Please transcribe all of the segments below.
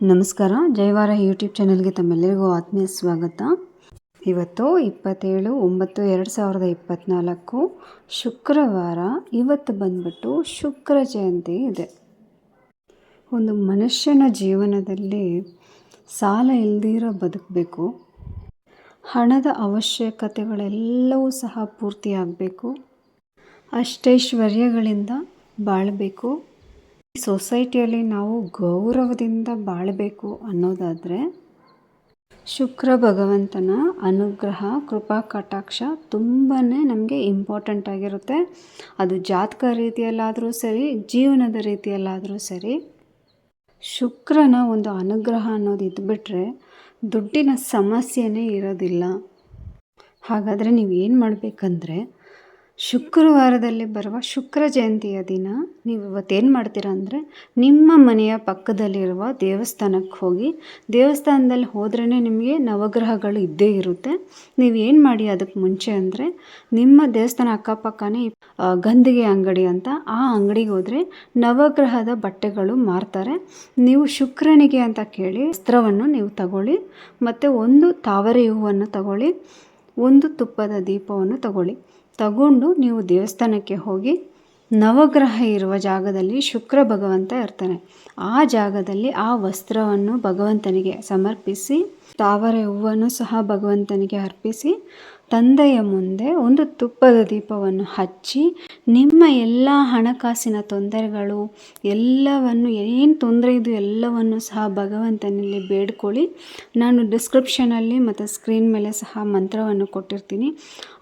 ನಮಸ್ಕಾರ. ಜೈವಾರ ಯೂಟ್ಯೂಬ್ ಚಾನಲ್ಗೆ ತಮ್ಮೆಲ್ಲರಿಗೂ ಆತ್ಮೀಯ ಸ್ವಾಗತ. ಇವತ್ತು ಇಪ್ಪತ್ತೇಳು ಒಂಬತ್ತು ಎರಡು ಸಾವಿರದ ಇಪ್ಪತ್ತ್ನಾಲ್ಕು ಶುಕ್ರವಾರ. ಇವತ್ತು ಬಂದ್ಬಿಟ್ಟು ಶುಕ್ರ ಜಯಂತಿ ಇದೆ. ಒಂದು ಮನುಷ್ಯನ ಜೀವನದಲ್ಲಿ ಸಾಲ ಇಲ್ದಿರೋ ಬದುಕಬೇಕು. ಹಣದ ಅವಶ್ಯಕತೆಗಳೆಲ್ಲವೂ ಸಹ ಪೂರ್ತಿಯಾಗಬೇಕು ಅಷ್ಟೈಶ್ವರ್ಯಗಳಿಂದ ಬಾಳಬೇಕು. ಸೊಸೈಟಿಯಲ್ಲಿ ನಾವು ಗೌರವದಿಂದ ಬಾಳಬೇಕು ಅನ್ನೋದಾದರೆ ಶುಕ್ರ ಭಗವಂತನ ಅನುಗ್ರಹ, ಕೃಪಾ, ಕಟಾಕ್ಷ ತುಂಬಾ ನಮಗೆ ಇಂಪಾರ್ಟೆಂಟ್ ಆಗಿರುತ್ತೆ. ಅದು ಜಾತಕ ರೀತಿಯಲ್ಲಾದರೂ ಸರಿ, ಜೀವನದ ರೀತಿಯಲ್ಲಾದರೂ ಸರಿ, ಶುಕ್ರನ ಒಂದು ಅನುಗ್ರಹ ಅನ್ನೋದು ಇದ್ಬಿಟ್ರೆ ದುಡ್ಡಿನ ಸಮಸ್ಯೆನೇ ಇರೋದಿಲ್ಲ. ಹಾಗಾದರೆ ನೀವು ಏನು ಮಾಡಬೇಕಂದ್ರೆ ಶುಕ್ರವಾರದಲ್ಲಿ ಬರುವ ಶುಕ್ರ ಜಯಂತಿಯ ದಿನ ನೀವು ಇವತ್ತೇನು ಮಾಡ್ತೀರಾ ಅಂದರೆ ನಿಮ್ಮ ಮನೆಯ ಪಕ್ಕದಲ್ಲಿರುವ ದೇವಸ್ಥಾನಕ್ಕೆ ಹೋಗಿ ದೇವಸ್ಥಾನದಲ್ಲಿ ಹೋದ್ರೇ ನಿಮಗೆ ನವಗ್ರಹಗಳು ಇದ್ದೇ ಇರುತ್ತೆ. ನೀವು ಏನು ಮಾಡಿ ಅದಕ್ಕೆ ಮುಂಚೆ ಅಂದರೆ ನಿಮ್ಮ ದೇವಸ್ಥಾನ ಅಕ್ಕಪಕ್ಕನೇ ಗಂದಿಗೆ ಅಂಗಡಿ ಅಂತ ಆ ಅಂಗಡಿಗೆ ಹೋದರೆ ನವಗ್ರಹದ ಬಟ್ಟೆಗಳು ಮಾರ್ತಾರೆ. ನೀವು ಶುಕ್ರನಿಗೆ ಅಂತ ಕೇಳಿ ವಸ್ತ್ರವನ್ನು ನೀವು ತಗೊಳ್ಳಿ, ಮತ್ತು ಒಂದು ತಾವರೆ ಹೂವನ್ನು ತಗೊಳ್ಳಿ ಒಂದು ತುಪ್ಪದ ದೀಪವನ್ನು ತಗೊಳ್ಳಿ. ತಗೊಂಡು ನೀವು ದೇವಸ್ಥಾನಕ್ಕೆ ಹೋಗಿ ನವಗ್ರಹ ಇರುವ ಜಾಗದಲ್ಲಿ ಶುಕ್ರ ಭಗವಂತ ಇರ್ತಾನೆ. ಆ ಜಾಗದಲ್ಲಿ ಆ ವಸ್ತ್ರವನ್ನು ಭಗವಂತನಿಗೆ ಸಮರ್ಪಿಸಿ ತಾವರೆ ಹೂವನ್ನು ಸಹ ಭಗವಂತನಿಗೆ ಅರ್ಪಿಸಿ ತಂದೆಯ ಮುಂದೆ ಒಂದು ತುಪ್ಪದ ದೀಪವನ್ನು ಹಚ್ಚಿ ನಿಮ್ಮ ಎಲ್ಲ ಹಣಕಾಸಿನ ತೊಂದರೆಗಳು, ಎಲ್ಲವನ್ನು ಏನು ತೊಂದರೆ ಇದು ಎಲ್ಲವನ್ನು ಸಹ ಭಗವಂತನಲ್ಲಿ ಬೇಡ್ಕೊಳ್ಳಿ. ನಾನು ಡಿಸ್ಕ್ರಿಪ್ಷನಲ್ಲಿ ಮತ್ತು ಸ್ಕ್ರೀನ್ ಮೇಲೆ ಸಹ ಮಂತ್ರವನ್ನು ಕೊಟ್ಟಿರ್ತೀನಿ.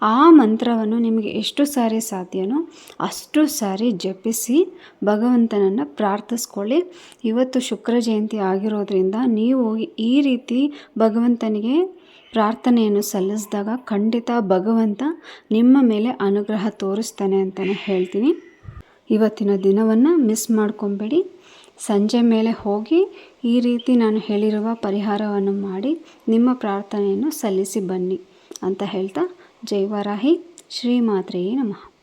ಆ ಮಂತ್ರವನ್ನು ನಿಮಗೆ ಎಷ್ಟು ಸಾರಿ ಸಾಧ್ಯನೋ ಅಷ್ಟು ಸಾರಿ ಜಪಿಸಿ ಭಗವಂತನನ್ನು ಪ್ರಾರ್ಥಿಸ್ಕೊಳ್ಳಿ. ಇವತ್ತು ಶುಕ್ರ ಜಯಂತಿ ಆಗಿರೋದ್ರಿಂದ ನೀವು ಈ ರೀತಿ ಭಗವಂತನಿಗೆ ಪ್ರಾರ್ಥನೆಯನ್ನು ಸಲ್ಲಿಸಿದಾಗ ಖಂಡಿತ ಭಗವಂತ ನಿಮ್ಮ ಮೇಲೆ ಅನುಗ್ರಹ ತೋರಿಸ್ತಾನೆ ಅಂತಲೇ ಹೇಳ್ತೀನಿ. ಇವತ್ತಿನ ದಿನವನ್ನು ಮಿಸ್ ಮಾಡ್ಕೊಬೇಡಿ. ಸಂಜೆ ಮೇಲೆ ಹೋಗಿ ಈ ರೀತಿ ನಾನು ಹೇಳಿರುವ ಪರಿಹಾರವನ್ನು ಮಾಡಿ ನಿಮ್ಮ ಪ್ರಾರ್ಥನೆಯನ್ನು ಸಲ್ಲಿಸಿ ಬನ್ನಿ ಅಂತ ಹೇಳ್ತಾ ಜೈವರಾಹಿ ಶ್ರೀ ಶ್ರೀಮಾತ್ರೆಯೇ ನಮಃ.